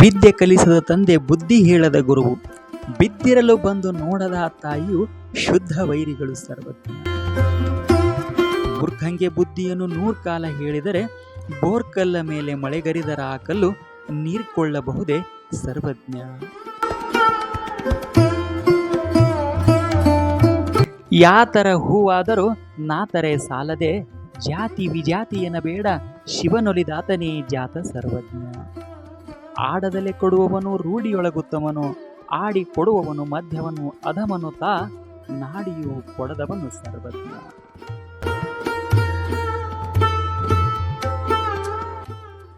ವಿದ್ಯೆ ಕಲಿಸದ ತಂದೆ ಬುದ್ಧಿ ಹೇಳದ ಗುರುವು. ಬಿದ್ದಿರಲು ಬಂದು ನೋಡದ ತಾಯಿಯು ಶುದ್ಧ ವೈರಿಗಳು ಸರ್ವಜ್ಞ. ಮೂರ್ಖಂಗೆ ಬುದ್ಧಿಯನ್ನು ನೂರ್ ಕಾಲ ಹೇಳಿದರೆ ಬೋರ್ಕಲ್ಲ ಮೇಲೆ ಮಳೆಗರಿದರ ಆ ಕಲ್ಲು ನೀರ್ಕೊಳ್ಳಬಹುದೇ ಸರ್ವಜ್ಞ. ಯಾತರ ಹೂವಾದರೂ ನಾತರೆ ಸಾಲದೆ, ಜಾತಿ ವಿಜಾತಿಯನ ಬೇಡ, ಶಿವನೊಲಿದಾತನೇ ಜಾತ ಸರ್ವಜ್ಞ. ಆಡದಲೆ ಕೊಡುವವನು ರೂಢಿಯೊಳಗುತ್ತವನು, ಆಡಿ ಕೊಡುವವನು ಮಧ್ಯವನು ಅಧಮನು ತಾ ನಾಡಿಯು ಕೊಡದವನು ಸರ್ವಜ್ಞ.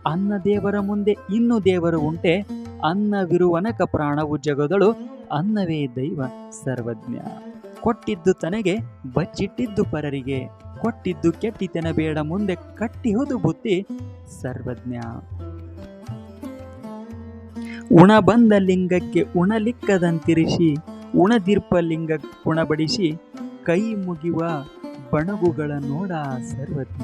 ಅನ್ನ ದೇವರ ಮುಂದೆ ಇನ್ನು ದೇವರು ಉಂಟೆ, ಅನ್ನವಿರುವನಕ ಪ್ರಾಣವು ಜಗದಳು, ಅನ್ನವೇ ದೈವ ಸರ್ವಜ್ಞ. ಕೊಟ್ಟಿದ್ದು ತನಗೆ ಬಚ್ಚಿಟ್ಟಿದ್ದು ಪರರಿಗೆ, ಕೊಟ್ಟಿದ್ದು ಕೆಟ್ಟಿತನ ಬೇಡ ಮುಂದೆ ಕಟ್ಟಿಹುದು ಬುತ್ತಿ ಸರ್ವಜ್ಞ. ಉಣ ಬಂದ ಲಿಂಗಕ್ಕೆ ಉಣಲಿಕ್ಕದಂತಿರಿಸಿ ಉಣದಿರ್ಪ ಲಿಂಗ ಉಣಬಡಿಸಿ ಕೈ ಮುಗಿವ ಬಣಗುಗಳ ನೋಡ ಸರ್ವಜ್ಞ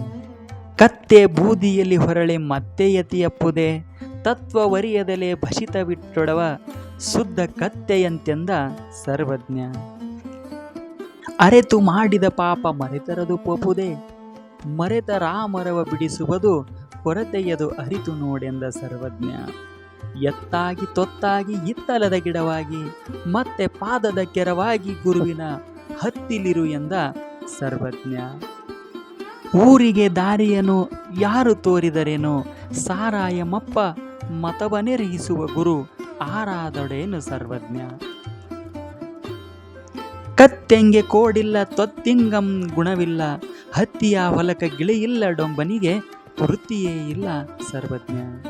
ಕತ್ತೆ ಬೂದಿಯಲ್ಲಿ ಹೊರಳೆ ಮತ್ತೆ ಯತಿಯಪ್ಪುದೆ ತತ್ವವರಿಯದಲೆ ಭಸಿತವಿಟ್ಟೊಡವ ಶುದ್ಧ ಕತ್ತೆಯಂತೆಂದ ಸರ್ವಜ್ಞ. ಅರೆತು ಮಾಡಿದ ಪಾಪ ಮರೆತರದು ಪೊಪುದೆ ಮರೆತ ರಾಮರವ ಬಿಡಿಸುವುದು ಕೊರತೆಯದು ಅರಿತು ನೋಡೆಂದ ಸರ್ವಜ್ಞ. ಎತ್ತಾಗಿ ತೊತ್ತಾಗಿ ಇತ್ತಲದ ಗಿಡವಾಗಿ, ಮತ್ತೆ ಪಾದದ ಕೆರವಾಗಿ ಗುರುವಿನ ಹತ್ತಿಲಿರು ಎಂದ ಸರ್ವಜ್ಞ. ಊರಿಗೆ ದಾರಿಯನು, ಯಾರು ತೋರಿದರೇನು ಸಾರಾಯಮಪ್ಪ ಮತವನೆರಹಿಸುವ ಗುರು ಆರಾದೊಡೇನು ಸರ್ವಜ್ಞ. ಕತ್ತೆಂಗೆ ಕೋಡಿಲ್ಲ, ತೊತ್ತಿಂಗಂ ಗುಣವಿಲ್ಲ, ಹತ್ತಿಯ ಹೊಲಕ ಗಿಳಿಯಿಲ್ಲ ಡೊಂಬನಿಗೆ ವೃತ್ತಿಯೇ ಇಲ್ಲ ಸರ್ವಜ್ಞ.